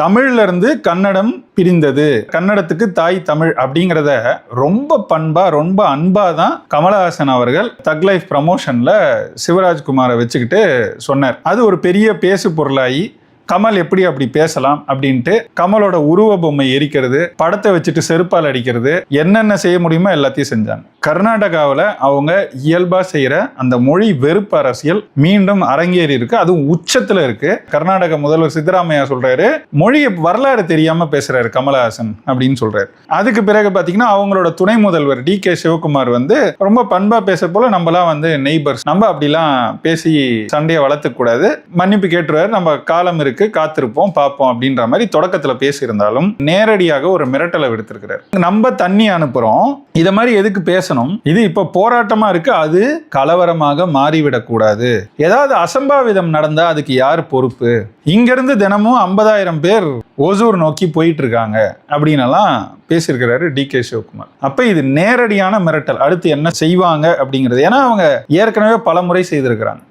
தமிழ்லேருந்து கன்னடம் பிரிந்தது. கன்னடத்துக்கு தாய் தமிழ் அப்படிங்கிறத ரொம்ப பண்பாக ரொம்ப அன்பாக தான் கமலஹாசன் அவர்கள் தக் லைஃப் ப்ரமோஷனில் சிவராஜ்குமாரை வச்சுக்கிட்டு சொன்னார். அது ஒரு பெரிய பேசு பொருளாகி கமல் எப்படி அப்படி பேசலாம் அப்படின்ட்டு கமலோட உருவ பொம்மை எரிக்கிறது படத்தை வச்சுட்டு செருப்பால் அடிக்கிறது என்னென்ன செய்ய முடியுமோ எல்லாத்தையும் செஞ்சாங்க. கர்நாடகாவில் அவங்க இயல்பா செய்கிற அந்த மொழி வெறுப்பு அரசியல் மீண்டும் அரங்கேறி இருக்கு. அதுவும் உச்சத்தில் இருக்கு. கர்நாடக முதல்வர் சித்தராமையா சொல்றாரு மொழியை வரலாறு தெரியாம பேசுறாரு கமலஹாசன் அப்படின்னு சொல்றாரு. அதுக்கு பிறகு பார்த்தீங்கன்னா அவங்களோட துணை முதல்வர் டி கே சிவகுமார் வந்து ரொம்ப பண்பா பேச போல நம்மளாம் வந்து நெய்பர்ஸ் நம்ம அப்படிலாம் பேசி சண்டையை வளர்த்துக்கூடாது மன்னிப்பு கேட்டுருவாரு. நம்ம காலம் இருக்கு. காத்திருப்போம் பார்ப்போம் அப்படின்ற மாதிரி தொடக்கத்துல பேசியிருந்தாலும் நேரடியாக ஒரு மிரட்டலை விடுத்திருக்கிறார். நம்ம தண்ணி அனுப்புறோம் இத மாதிரி எதுக்கு பேசணும்? இது இப்ப போராட்டமா இருக்கு அது கலவரமாக மாறிவிடக்கூடாது ஏதாவது அசம்பாவிதம் நடந்தா அதுக்கு யார் பொறுப்பு? இங்க இருந்து தினமும் ஐம்பதாயிரம் பேர் ஓசூர் நோக்கி போயிட்டு இருக்காங்க அப்படின்னு எல்லாம் பேசியிருக்கிறாரு டி கே சிவகுமார். அப்ப இது நேரடியான மிரட்டல் அடுத்து என்ன செய்வாங்க அப்படிங்கிறது. ஏன்னா அவங்க ஏற்கனவே பல முறை செய்திருக்கிறாங்க.